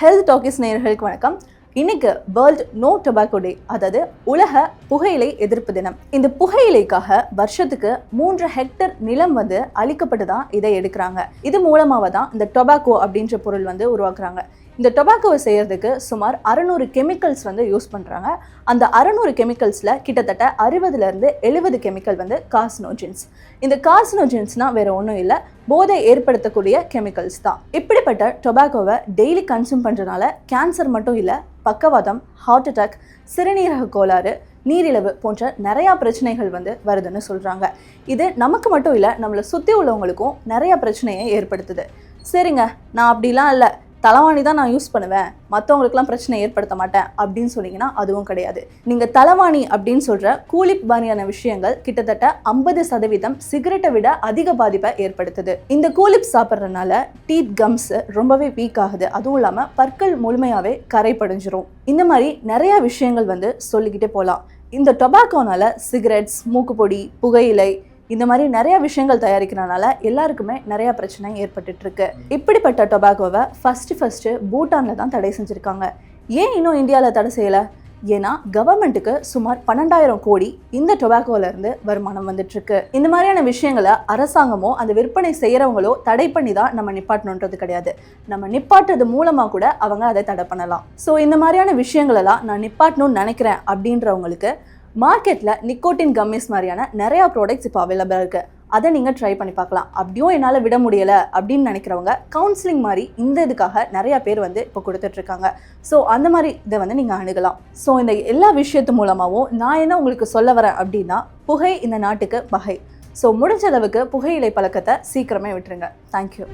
Health talkies நேயர்களுக்கு வணக்கம். இன்றைக்கு வேர்ல்ட் நோ டொபாக்கோ டே அதாவது உலக புகையிலை எதிர்ப்பு தினம். இந்த புகையிலைக்காக வருஷத்துக்கு மூன்று ஹெக்டர் நிலம் வந்து அழிக்கப்பட்டு தான் இதை எடுக்கிறாங்க. இது மூலமாக தான் இந்த டொபாக்கோ அப்படின்ற பொருள் வந்து உருவாக்குறாங்க. இந்த டொபாக்கோவை செய்கிறதுக்கு சுமார் அறநூறு கெமிக்கல்ஸ் வந்து யூஸ் பண்ணுறாங்க அந்த அறநூறு கெமிக்கல்ஸில் கிட்டத்தட்ட அறுபதுலேருந்து எழுபது கெமிக்கல் வந்து கார்சினோஜென்ஸ். இந்த கார்சினோஜென்ஸ்னால் வேறு ஒன்றும் இல்லை போதை ஏற்படுத்தக்கூடிய கெமிக்கல்ஸ் தான். இப்படிப்பட்ட டொபாக்கோவை டெய்லி கன்சியூம் பண்ணுறதுனால கேன்சர் மட்டும் இல்லை பக்கவாதம் ஹார்ட் அட்டாக் சிறுநீரக கோளாறு நீரிழிவு போன்ற நிறையா பிரச்சனைகள் வந்து வருதுன்னு சொல்கிறாங்க இது நமக்கு மட்டும் இல்லை நம்மளை சுற்றி உள்ளவங்களுக்கும் நிறையா பிரச்சனையை ஏற்படுத்துது. சரிங்க நான் அப்படிலாம் இல்லை. தலைவாணி தான் நான் யூஸ் பண்ணுவேன். மற்றவங்களுக்குலாம் பிரச்சனை ஏற்படுத்த மாட்டேன் அப்படின்னு சொன்னீங்கன்னா அதுவும் கிடையாது. நீங்கள் தலைவாணி அப்படின்னு சொல்கிற கூலிப் மாதிரியான விஷயங்கள் கிட்டத்தட்ட ஐம்பது சதவீதம் சிகரெட்டை விட அதிக பாதிப்பை ஏற்படுத்துது. இந்த கூலிப் சாப்பிட்றதுனால டீத் கம்ஸ் ரொம்பவே வீக் ஆகுது. அதுவும் இல்லாமல் பற்கள் முழுமையாகவே கரை இந்த மாதிரி நிறையா விஷயங்கள் வந்து சொல்லிக்கிட்டே போகலாம் இந்த டொபாக்கோனால சிகரெட்ஸ் மூக்குப்பொடி புகையிலை இந்த மாதிரி நிறைய விஷயங்கள் தயாரிக்கிறனால எல்லாருக்குமே நிறைய பிரச்சனை ஏற்பட்டுட்டு இருக்கு இப்படிப்பட்ட டொபாக்கோவை ஃபர்ஸ்ட் ஃபர்ஸ்ட் பூட்டான்ல தான் தடை செஞ்சிருக்காங்க. ஏன் இன்னும் இந்தியாவில் தடை செய்யலை? ஏன்னா கவர்மெண்ட்டுக்கு சுமார் பன்னெண்டாயிரம் கோடி இந்த டொபாக்கோலேருந்து வருமானம் வந்துட்டுருக்கு இந்த மாதிரியான விஷயங்களை அரசாங்கமோ அந்த விற்பனை செய்கிறவங்களோ தடை பண்ணி தான் நம்ம நிப்பாட்டணுன்றது கிடையாது. நம்ம நிப்பாட்டுறது மூலமாக கூட அவங்க அதை தடை பண்ணலாம். ஸோ இந்த மாதிரியான விஷயங்களெல்லாம் நான் நிப்பாட்டணும்னு நினைக்கிறேன் அப்படின்றவங்களுக்கு மார்க்கெட்டில் நிக்கோட்டின் கம்மிஸ் மாதிரியான நிறையா ப்ராடக்ட்ஸ் இப்போ அவைலபிளாக இருக்குது அதை நீங்கள் ட்ரை பண்ணி பார்க்கலாம். அப்படியும் என்னால் விட முடியலை அப்படின்னு நினைக்கிறவங்க கவுன்சிலிங் மாதிரி இந்த இதுக்காக நிறையா பேர் வந்து இப்போ கொடுத்துட்ருக்காங்க. ஸோ அந்த மாதிரி இதை வந்து நீங்கள் அணுகலாம். ஸோ இந்த எல்லா விஷயத்து மூலமாகவும் நான் என்ன உங்களுக்கு சொல்ல வரேன் அப்படின்னா புகை இந்த நாட்டுக்கு பகை. ஸோ முடிஞ்ச அளவுக்கு புகையிலை பழக்கத்தை சீக்கிரமே விட்டுருங்க. தேங்க்யூ